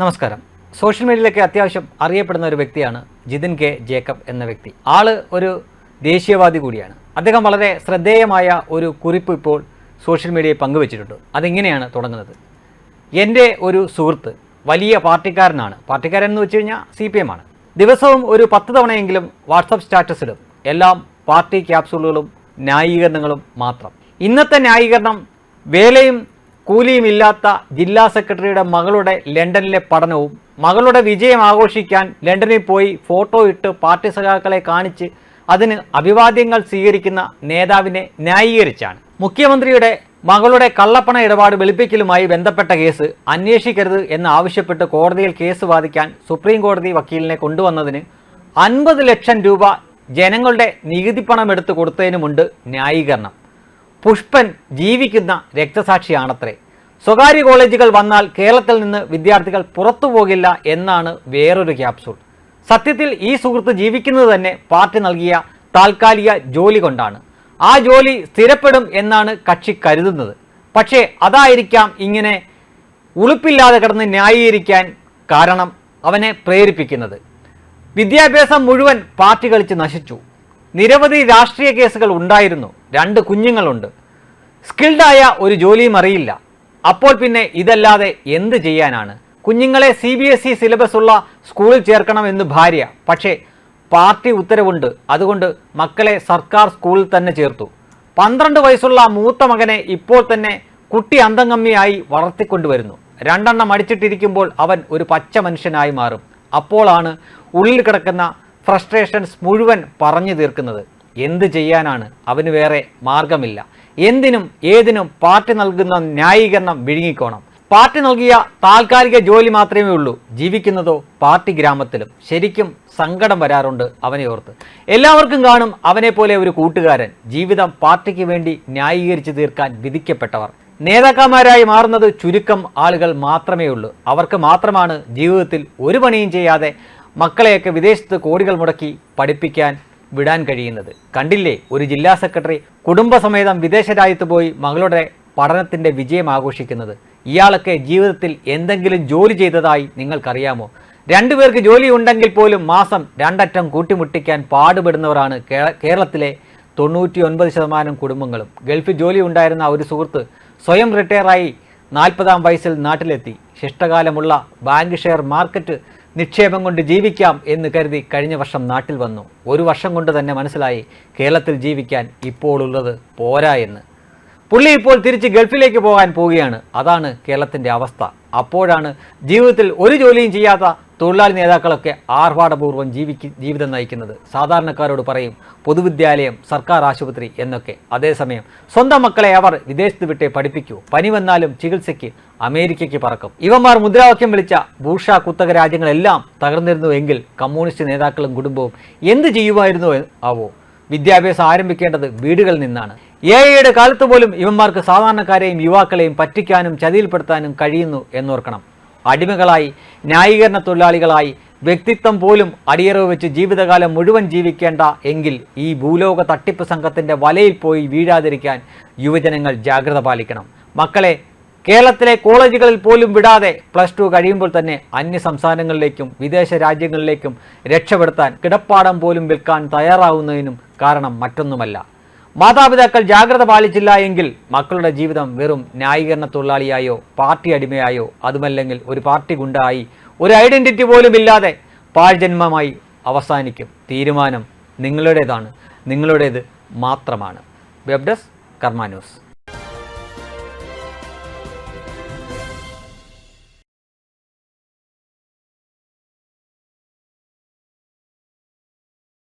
നമസ്കാരം. സോഷ്യൽ മീഡിയയിലൊക്കെ അത്യാവശ്യം അറിയപ്പെടുന്ന ഒരു വ്യക്തിയാണ് ജിതിൻ കെ ജേക്കബ് എന്ന വ്യക്തി. ആൾ ഒരു ദേശീയവാദി കൂടിയാണ്. അദ്ദേഹം വളരെ ശ്രദ്ധേയമായ ഒരു കുറിപ്പ് ഇപ്പോൾ സോഷ്യൽ മീഡിയയിൽ പങ്കുവച്ചിട്ടുണ്ട്. അതിങ്ങനെയാണ് തുടങ്ങുന്നത്. എന്റെ ഒരു സുഹൃത്ത് വലിയ പാർട്ടിക്കാരനാണ്. പാർട്ടിക്കാരൻ എന്ന് വെച്ച് കഴിഞ്ഞാൽ സി പി എം ആണ്. ദിവസവും ഒരു പത്ത് തവണയെങ്കിലും വാട്സപ്പ് സ്റ്റാറ്റസിലും എല്ലാം പാർട്ടി ക്യാപ്സൂളുകളും ന്യായീകരണങ്ങളും മാത്രം. ഇന്നത്തെ ന്യായീകരണം വേലയും കൂലിയും ഇല്ലാത്ത ജില്ലാ സെക്രട്ടറിയുടെ മകളുടെ ലണ്ടനിലെ പഠനവും മകളുടെ വിജയം ആഘോഷിക്കാൻ ലണ്ടനിൽ പോയി ഫോട്ടോ ഇട്ട് പാർട്ടി സഖാക്കളെ കാണിച്ച് അതിന് അഭിവാദ്യങ്ങൾ സ്വീകരിക്കുന്ന നേതാവിനെ ന്യായീകരിച്ചാണ്. മുഖ്യമന്ത്രിയുടെ മകളുടെ കള്ളപ്പണ ഇടപാട് വെളുപ്പിക്കലുമായി ബന്ധപ്പെട്ട കേസ് അന്വേഷിക്കരുത് എന്ന് ആവശ്യപ്പെട്ട് കോടതിയിൽ കേസ് വാദിക്കാൻ സുപ്രീം കോടതി വക്കീലിനെ കൊണ്ടുവന്നതിന് അൻപത് ലക്ഷം രൂപ ജനങ്ങളുടെ നികുതി പണം എടുത്തു കൊടുത്തതിനുമുണ്ട് ന്യായീകരണം. പുഷ്പൻ ജീവിക്കുന്ന രക്തസാക്ഷിയാണത്രേ. സ്വകാര്യ കോളേജുകൾ വന്നാൽ കേരളത്തിൽ നിന്ന് വിദ്യാർത്ഥികൾ പുറത്തു പോകില്ല എന്നാണ് വേറൊരു ക്യാപ്സൂൾ. സത്യത്തിൽ ഈ സുഹൃത്ത് ജീവിക്കുന്നത് തന്നെ പാർട്ടി നൽകിയ താൽക്കാലിക ജോലി കൊണ്ടാണ്. ആ ജോലി സ്ഥിരപ്പെടും എന്നാണ് കക്ഷി കരുതുന്നത്. പക്ഷേ അതായിരിക്കാം ഇങ്ങനെ ഉളുപ്പില്ലാതെ കിടന്ന് ന്യായീകരിക്കാൻ കാരണം അവനെ പ്രേരിപ്പിക്കുന്നത്. വിദ്യാഭ്യാസം മുഴുവൻ പാർട്ടി കളിച്ച് നശിച്ചു. നിരവധി രാഷ്ട്രീയ കേസുകൾ ഉണ്ടായിരുന്നു. രണ്ട് കുഞ്ഞുങ്ങളുണ്ട്. സ്കിൽഡായ ഒരു ജോലിയും അറിയില്ല. അപ്പോൾ പിന്നെ ഇതല്ലാതെ എന്ത് ചെയ്യാനാണ്? കുഞ്ഞുങ്ങളെ C B S E syllabus ഉള്ള സ്കൂളിൽ ചേർക്കണമെന്ന് ഭാര്യ. പക്ഷേ പാർട്ടി ഉത്തരവുണ്ട്. അതുകൊണ്ട് മക്കളെ സർക്കാർ സ്കൂളിൽ തന്നെ ചേർത്തു. പന്ത്രണ്ട് വയസ്സുള്ള മൂത്ത മകനെ ഇപ്പോൾ തന്നെ കുട്ടി അന്തംഗമ്മിയായി വളർത്തിക്കൊണ്ടുവരുന്നു. രണ്ടെണ്ണം അടിച്ചിട്ടിരിക്കുമ്പോൾ അവൻ ഒരു പച്ച മനുഷ്യനായി മാറും. അപ്പോളാണ് ഉള്ളിൽ കിടക്കുന്ന ഫ്രസ്ട്രേഷൻസ് മുഴുവൻ പറഞ്ഞു തീർക്കുന്നത്. എന്ത് ചെയ്യാനാണ്? അവന് വേറെ മാർഗമില്ല എന്തിനും ഏതിനും പാർട്ടി നൽകുന്ന ന്യായീകരണം വിഴുങ്ങിക്കോണം. പാർട്ടി നൽകിയ താൽക്കാലിക ജോലി മാത്രമേ ഉള്ളൂ. ജീവിക്കുന്നതോ പാർട്ടി ഗ്രാമത്തിലും. ശരിക്കും സങ്കടം വരാറുണ്ട് അവനെ ഓർത്ത്. എല്ലാവർക്കും കാണും അവനെ പോലെ ഒരു കൂട്ടുകാരൻ. ജീവിതം പാർട്ടിക്ക് വേണ്ടി ന്യായീകരിച്ചു തീർക്കാൻ വിധിക്കപ്പെട്ടവർ. നേതാക്കന്മാരായി മാറുന്നത് ചുരുക്കം ആളുകൾ മാത്രമേ ഉള്ളൂ. അവർക്ക് മാത്രമാണ് ജീവിതത്തിൽ ഒരു പണിയും ചെയ്യാതെ മക്കളെയൊക്കെ വിദേശത്ത് കോടികൾ മുടക്കി പഠിപ്പിക്കാൻ വിടാൻ കഴിയുന്നത്. കണ്ടില്ലേ? ഒരു ജില്ലാ സെക്രട്ടറി കുടുംബസമേതം വിദേശ രാജ്യത്ത് പോയി മകളുടെ പഠനത്തിന്റെ വിജയം ആഘോഷിക്കുന്നത്. ഇയാളൊക്കെ ജീവിതത്തിൽ എന്തെങ്കിലും ജോലി ചെയ്തതായി നിങ്ങൾക്കറിയാമോ? രണ്ടുപേർക്ക് ജോലി ഉണ്ടെങ്കിൽ പോലും മാസം രണ്ടറ്റം കൂട്ടിമുട്ടിക്കാൻ പാടുപെടുന്നവരാണ് കേരളത്തിലെ തൊണ്ണൂറ്റി ഒൻപത് ശതമാനം കുടുംബങ്ങളും. ഗൾഫിൽ ജോലി ഉണ്ടായിരുന്ന ഒരു സുഹൃത്ത് സ്വയം റിട്ടയറായി നാൽപ്പതാം വയസ്സിൽ നാട്ടിലെത്തി. ശിഷ്ടകാലമുള്ള ബാങ്ക് ഷെയർ മാർക്കറ്റ് നിക്ഷേപം കൊണ്ട് ജീവിക്കാം എന്ന് കരുതി കഴിഞ്ഞ വർഷം നാട്ടിൽ വന്നു. ഒരു വർഷം കൊണ്ട് തന്നെ മനസ്സിലായി കേരളത്തിൽ ജീവിക്കാൻ ഇപ്പോൾ ഉള്ളത് പോരാ എന്ന്. പുള്ളി ഇപ്പോൾ തിരിച്ച് ഗൾഫിലേക്ക് പോകാൻ പോവുകയാണ്. അതാണ് കേരളത്തിന്റെ അവസ്ഥ. അപ്പോഴാണ് ജീവിതത്തിൽ ഒരു ജോലിയും ചെയ്യാത്ത തൊഴിലാളി നേതാക്കളൊക്കെ ആർഭാടപൂർവം ജീവിക്ക് ജീവിതം നയിക്കുന്നത്. സാധാരണക്കാരോട് പറയും പൊതുവിദ്യാലയം സർക്കാർ ആശുപത്രി എന്നൊക്കെ. അതേസമയം സ്വന്തം മക്കളെ അവർ വിദേശത്ത് വിട്ടേ പഠിപ്പിക്കൂ. പനി വന്നാലും ചികിത്സയ്ക്ക് അമേരിക്കയ്ക്ക് പറക്കും. ഇവന്മാർ മുദ്രാവാക്യം വിളിച്ച ഭൂഷ കുത്തക രാജ്യങ്ങളെല്ലാം തകർന്നിരുന്നു എങ്കിൽ കമ്മ്യൂണിസ്റ്റ് നേതാക്കളും കുടുംബവും എന്ത് ചെയ്യുമായിരുന്നു ആവോ? വിദ്യാഭ്യാസം ആരംഭിക്കേണ്ടത് വീടുകളിൽ നിന്നാണ്. എ ഐയുടെ കാലത്ത് പോലും ഇവന്മാർക്ക് സാധാരണക്കാരെയും യുവാക്കളെയും പറ്റിക്കാനും ചതിയിൽപ്പെടുത്താനും കഴിയുന്നു എന്നോർക്കണം. അടിമകളായി ന്യായീകരണ തൊഴിലാളികളായി വ്യക്തിത്വം പോലും അടിയറവ് വെച്ച് ജീവിതകാലം മുഴുവൻ ജീവിക്കേണ്ട എങ്കിൽ ഈ ഭൂലോക തട്ടിപ്പ് സംഘത്തിന്റെ വലയിൽ പോയി വീഴാതിരിക്കാൻ യുവജനങ്ങൾ ജാഗ്രത പാലിക്കണം. മക്കളെ കേരളത്തിലെ കോളേജുകളിൽ പോലും വിടാതെ പ്ലസ് ടു കഴിയുമ്പോൾ തന്നെ അന്യ സംസ്ഥാനങ്ങളിലേക്കും വിദേശ രാജ്യങ്ങളിലേക്കും രക്ഷപ്പെടുത്താൻ കിടപ്പാടം പോലും വിൽക്കാൻ തയ്യാറാവുന്നതിനും കാരണം മറ്റൊന്നുമല്ല. മാതാപിതാക്കൾ ജാഗ്രത പാലിച്ചില്ല എങ്കിൽ മക്കളുടെ ജീവിതം വെറും ന്യായീകരണ തൊഴിലാളിയായോ പാർട്ടി അടിമയായോ അതുമല്ലെങ്കിൽ ഒരു പാർട്ടി ഗുണ്ടായി ഒരു ഐഡന്റിറ്റി പോലും ഇല്ലാതെ പാഴ്ജന്മമായി അവസാനിക്കും. തീരുമാനം നിങ്ങളുടേതാണ്. നിങ്ങളുടേത് മാത്രമാണ്. Web desk Karma news.